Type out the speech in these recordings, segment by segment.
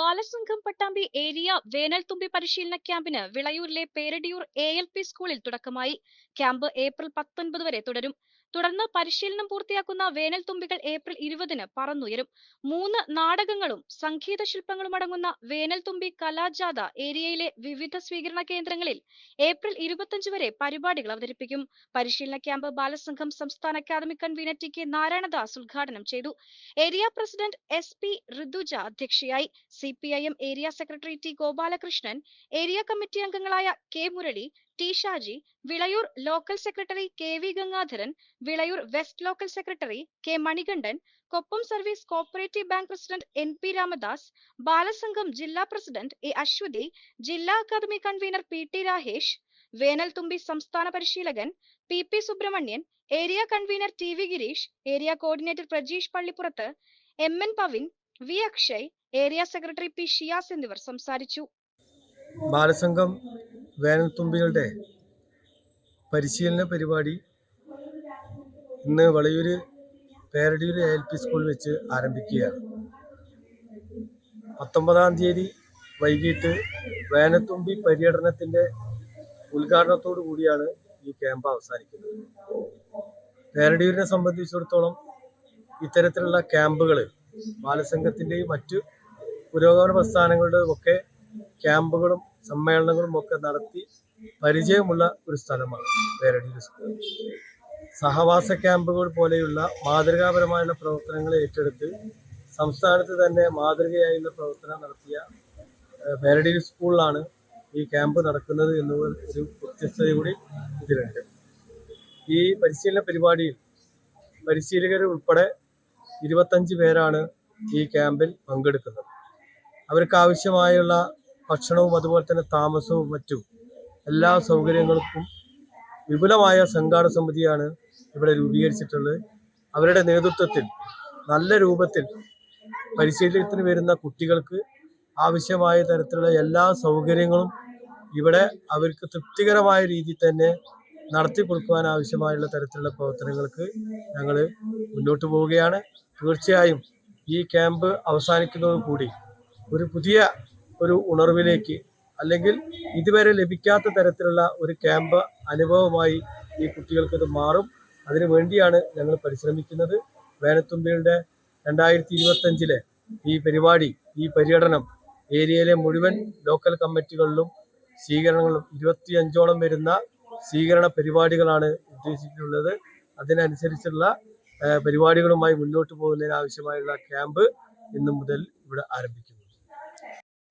Balasangham Pattambi area വേനൽ തുമ്പി പരിശീലന ക്യാമ്പിന് വിളയൂരിലെ പേരടിയൂർ എ എൽ പി സ്കൂളിൽ തുടക്കമായി. ക്യാമ്പ് ഏപ്രിൽ പത്തൊൻപത് വരെ തുടരും. തുടർന്ന് പരിശീലനം പൂർത്തിയാക്കുന്ന വേനൽത്തുമ്പികൾ ഏപ്രിൽ ഇരുപതിന് പറന്നുയരും. മൂന്ന് നാടകങ്ങളും സംഗീത ശില്പങ്ങളും അടങ്ങുന്ന വേനൽത്തുമ്പി കലാജാഥ ഏരിയയിലെ വിവിധ സ്വീകരണ കേന്ദ്രങ്ങളിൽ ഏപ്രിൽ ഇരുപത്തിയഞ്ച് വരെ പരിപാടികൾ അവതരിപ്പിക്കും. പരിശീലന ക്യാമ്പ് ബാലസംഘം സംസ്ഥാന academic convener T K Narayanadas ഉദ്ഘാടനം ചെയ്തു. Area president S P Rithuja അധ്യക്ഷയായി C P I M area secretary T Gopalakrishnan area committee അംഗങ്ങളായ K Murali T Shaji Vilayur local secretary K V Gangadharan Vilayur west local secretary K Manikandan Koppam service cooperative bank president N P Ramadas Balasangham ജില്ലാ president A Aswathi ജില്ലാ academy convener P T Rahesh Venalthumbi സംസ്ഥാന പരിശീലകൻ P P Subramanian area convener T V Girish area coordinator Prajeesh പള്ളിപ്പുറത്ത് M N Pavin V Akshay area secretary P Shiyas എന്നിവർ സംസാരിച്ചു. ബാലസംഘം വേനൽത്തുമ്പികളുടെ പരിശീലന പരിപാടി ഇന്ന് വളയൂര് Peradiyur L P സ്കൂളിൽ വെച്ച് ആരംഭിക്കുകയാണ്. പത്തൊമ്പതാം തീയതി വൈകിട്ട് വേനൽത്തുമ്പി പര്യടനത്തിന്റെ ഉദ്ഘാടനത്തോടു കൂടിയാണ് ഈ ക്യാമ്പ് അവസാനിക്കുന്നത്. പേരടിയൂരിനെ സംബന്ധിച്ചിടത്തോളം ഇത്തരത്തിലുള്ള ക്യാമ്പുകൾ ബാലസംഘത്തിന്റെയും മറ്റ് പുരോഗമന പ്രസ്ഥാനങ്ങളുടെയും ഒക്കെ ക്യാമ്പുകളും സമ്മേളനങ്ങളും ഒക്കെ നടത്തി പരിചയമുള്ള ഒരു സ്ഥലമാണ് പേരടി സ്കൂൾ സഹവാസ ക്യാമ്പുകൾ പോലെയുള്ള മാതൃകാപരമായുള്ള പ്രവർത്തനങ്ങൾ ഏറ്റെടുത്ത് സംസ്ഥാനത്ത് തന്നെ മാതൃകയായുള്ള പ്രവർത്തനം നടത്തിയ പേരടി സ്കൂളിലാണ് ഈ ക്യാമ്പ് നടക്കുന്നത് എന്നുള്ള ഒരു വ്യത്യസ്തത കൂടി ഇതിലുണ്ട്. ഈ പരിശീലന പരിപാടിയിൽ പരിശീലകർ ഉൾപ്പെടെ ഇരുപത്തഞ്ച് പേരാണ് ഈ ക്യാമ്പിൽ പങ്കെടുക്കുന്നത്. അവർക്ക് ആവശ്യമായുള്ള ഭക്ഷണവും അതുപോലെ തന്നെ താമസവും മറ്റും എല്ലാ സൗകര്യങ്ങൾക്കും വിപുലമായ സംഘാട സമിതിയാണ് ഇവിടെ രൂപീകരിച്ചിട്ടുള്ളത്. അവരുടെ നേതൃത്വത്തിൽ നല്ല രൂപത്തിൽ പരിശീലനത്തിന് വരുന്ന കുട്ടികൾക്ക് ആവശ്യമായ തരത്തിലുള്ള എല്ലാ സൗകര്യങ്ങളും ഇവിടെ അവർക്ക് തൃപ്തികരമായ രീതിയിൽ തന്നെ നടത്തി കൊടുക്കുവാൻ ആവശ്യമായുള്ള തരത്തിലുള്ള പ്രവർത്തനങ്ങൾക്ക് ഞങ്ങൾ മുന്നോട്ട് പോവുകയാണ്. തീർച്ചയായും ഈ ക്യാമ്പ് അവസാനിക്കുന്നതോടുകൂടി ഒരു പുതിയ ഒരു ഉണർവിലേക്ക് അല്ലെങ്കിൽ ഇതുവരെ ലഭിക്കാത്ത തരത്തിലുള്ള ഒരു ക്യാമ്പ് അനുഭവമായി ഈ കുട്ടികൾക്ക് ഇത് മാറും. അതിനു വേണ്ടിയാണ് ഞങ്ങൾ പരിശ്രമിക്കുന്നത്. വേനത്തുമ്പിയുടെ രണ്ടായിരത്തി ഇരുപത്തഞ്ചിലെ ഈ പരിപാടി ഈ പര്യടനം ഏരിയയിലെ മുഴുവൻ ലോക്കൽ കമ്മിറ്റികളിലും സ്വീകരണങ്ങളും ഇരുപത്തിയഞ്ചോളം വരുന്ന സ്വീകരണ പരിപാടികളാണ് ഉദ്ദേശിച്ചിട്ടുള്ളത്. അതിനനുസരിച്ചുള്ള പരിപാടികളുമായി മുന്നോട്ട് പോകുന്നതിന് ആവശ്യമായുള്ള ക്യാമ്പ് ഇന്നു മുതൽ ഇവിടെ ആരംഭിക്കുന്നു.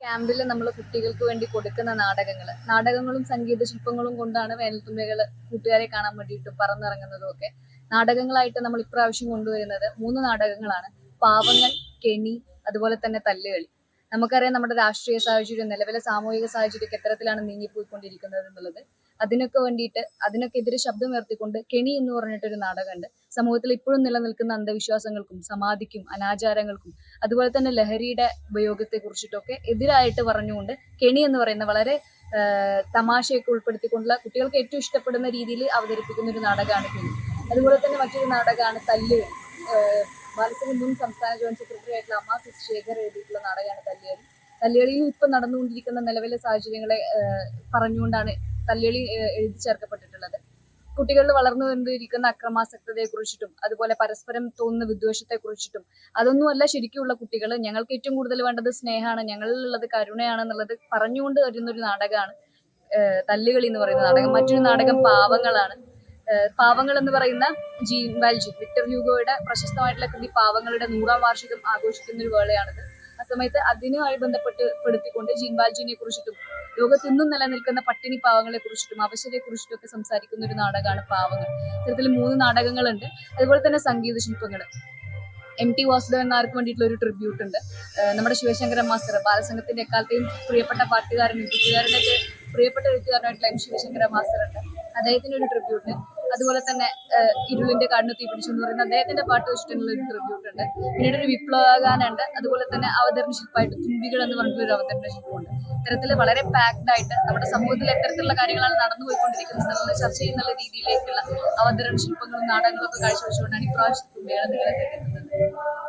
ക്യാമ്പിൽ നമ്മൾ കുട്ടികൾക്ക് വേണ്ടി കൊടുക്കുന്ന നാടകങ്ങൾ നാടകങ്ങളും സംഗീത ശില്പങ്ങളും കൊണ്ടാണ് വേനൽത്തുമ്പികൾ കൂട്ടുകാരെ കാണാൻ വേണ്ടിയിട്ട് പറന്നിറങ്ങുന്നതും ഒക്കെ. നാടകങ്ങളായിട്ട് നമ്മൾ ഇപ്രാവശ്യം കൊണ്ടുവരുന്നത് മൂന്ന് നാടകങ്ങളാണ്. പാവങ്ങൾ കെണി അതുപോലെ തന്നെ തല്ലുകളി. നമുക്കറിയാം നമ്മുടെ രാഷ്ട്രീയ സാഹചര്യം നിലവിലെ സാമൂഹിക സാഹചര്യം എത്തരത്തിലാണ് നീങ്ങിപ്പോയിക്കൊണ്ടിരിക്കുന്നത് എന്നുള്ളത്. അതിനൊക്കെ വേണ്ടിയിട്ട് ശബ്ദം ഉയർത്തിക്കൊണ്ട് കെണി എന്ന് പറഞ്ഞിട്ടൊരു നാടകമുണ്ട്. സമൂഹത്തിൽ ഇപ്പോഴും നിലനിൽക്കുന്ന അന്ധവിശ്വാസങ്ങൾക്കും സമാധിക്കും അനാചാരങ്ങൾക്കും അതുപോലെ തന്നെ ലഹരിയുടെ ഉപയോഗത്തെ കുറിച്ചിട്ടൊക്കെ എതിരായിട്ട് പറഞ്ഞുകൊണ്ട് കെണി എന്ന് പറയുന്ന വളരെ തമാശയൊക്കെ ഉൾപ്പെടുത്തിക്കൊണ്ടുള്ള കുട്ടികൾക്ക് ഏറ്റവും ഇഷ്ടപ്പെടുന്ന രീതിയിൽ അവതരിപ്പിക്കുന്ന ഒരു നാടകമാണ് കെണി. അതുപോലെ തന്നെ മറ്റൊരു നാടകമാണ് തല്ല്. ബാലസംഘം മുൻ സംസ്ഥാന ജോയിന്റ് സെക്രട്ടറി ആയിട്ടുള്ള അമ്മ എസ് ശേഖർ എഴുതിയിട്ടുള്ള നാടകമാണ് തല്ലുകളി തല്ലുകളിയും ഇപ്പം നടന്നുകൊണ്ടിരിക്കുന്ന നിലവിലെ സാഹചര്യങ്ങളെ പറഞ്ഞുകൊണ്ടാണ് തല്ലുകളി എഴുതി ചേർക്കപ്പെട്ടിട്ടുള്ളത്. കുട്ടികളിൽ വളർന്നു വന്നിരിക്കുന്ന അക്രമാസക്തതയെ കുറിച്ചിട്ടും അതുപോലെ പരസ്പരം തോന്നുന്ന വിദ്വേഷത്തെ കുറിച്ചിട്ടും അതൊന്നുമല്ല ശരിക്കുമുള്ള കുട്ടികൾ ഞങ്ങൾക്ക് ഏറ്റവും കൂടുതൽ വേണ്ടത് സ്നേഹമാണ് ഞങ്ങളിലുള്ളത് കരുണയാണെന്നുള്ളത് പറഞ്ഞുകൊണ്ട് വരുന്നൊരു നാടകമാണ് ഏഹ് തല്ലുകളി എന്ന് പറയുന്ന നാടകം. മറ്റൊരു നാടകം പാവങ്ങളാണ്. പാവങ്ങൾ എന്ന് പറയുന്ന ജീൻ വാൽജി വിക്ടർ ഹ്യൂഗോയുടെ പ്രശസ്തമായിട്ടുള്ള കൃതി പാവങ്ങളുടെ നൂറാം വാർഷികം ആഘോഷിക്കുന്ന ഒരു വേളയാണിത്. സമയത്ത് അതിനുമായി ബന്ധപ്പെട്ട് പെടുത്തിക്കൊണ്ട് ജീൻ വാൽജിനെ കുറിച്ചിട്ടും ലോകത്ത് ഇന്നും നിലനിൽക്കുന്ന പട്ടിണി പാവങ്ങളെ കുറിച്ചിട്ടും അവശരെ കുറിച്ചിട്ടും ഒക്കെ സംസാരിക്കുന്ന ഒരു നാടകമാണ് പാവങ്ങൾ. ഇത്തരത്തിൽ മൂന്ന് നാടകങ്ങളുണ്ട്. അതുപോലെ തന്നെ സംഗീത ശില്പങ്ങൾ എം ടി വാസുദേവൻ നായർക്ക് വേണ്ടിയിട്ടുള്ള ഒരു ട്രിബ്യൂട്ട് ഉണ്ട്. നമ്മുടെ ശിവശങ്കരൻ മാസ്റ്റർ ബാലസംഘത്തിന്റെ എക്കാലത്തെയും പ്രിയപ്പെട്ട പാട്ടുകാരനും എഴുത്തുകാരനൊക്കെ പ്രിയപ്പെട്ട എഴുത്തുകാരനായിട്ടുള്ള എം ശിവശങ്കര മാസ്റ്റർ ഉണ്ട്. അദ്ദേഹത്തിന് ഒരു ട്രിബ്യൂട്ട് അതുപോലെ തന്നെ ഇരുളിന്റെ കണ്ണു തീ പിടിച്ചു എന്ന് പറയുന്ന അദ്ദേഹത്തിന്റെ പാട്ട് വെച്ചിട്ടുള്ള ഒരു ട്രിബ്യൂട്ട് ഉണ്ട്. പിന്നീട് ഒരു വിപ്ലവഗാനുണ്ട് അതുപോലെ തന്നെ അവതരണ ശില്പമായിട്ട് തുമ്പികൾ എന്ന് പറഞ്ഞിട്ടുള്ള ഒരു അവതരണ ശില്പമുണ്ട്. ഇത്തരത്തിൽ വളരെ പാക്ഡ് ആയിട്ട് നമ്മുടെ സമൂഹത്തിൽ എത്തരത്തിലുള്ള കാര്യങ്ങളാണ് നടന്നു പോയിക്കൊണ്ടിരിക്കുന്നത് ചർച്ച ചെയ്യുന്ന രീതിയിലേക്കുള്ള അവതരണ ശില്പങ്ങളും നാടകങ്ങളും കാഴ്ചവെച്ചുകൊണ്ടാണ് ഇപ്രാവശ്യം തുമ്പികളെ നിങ്ങളെ തേടുന്നത്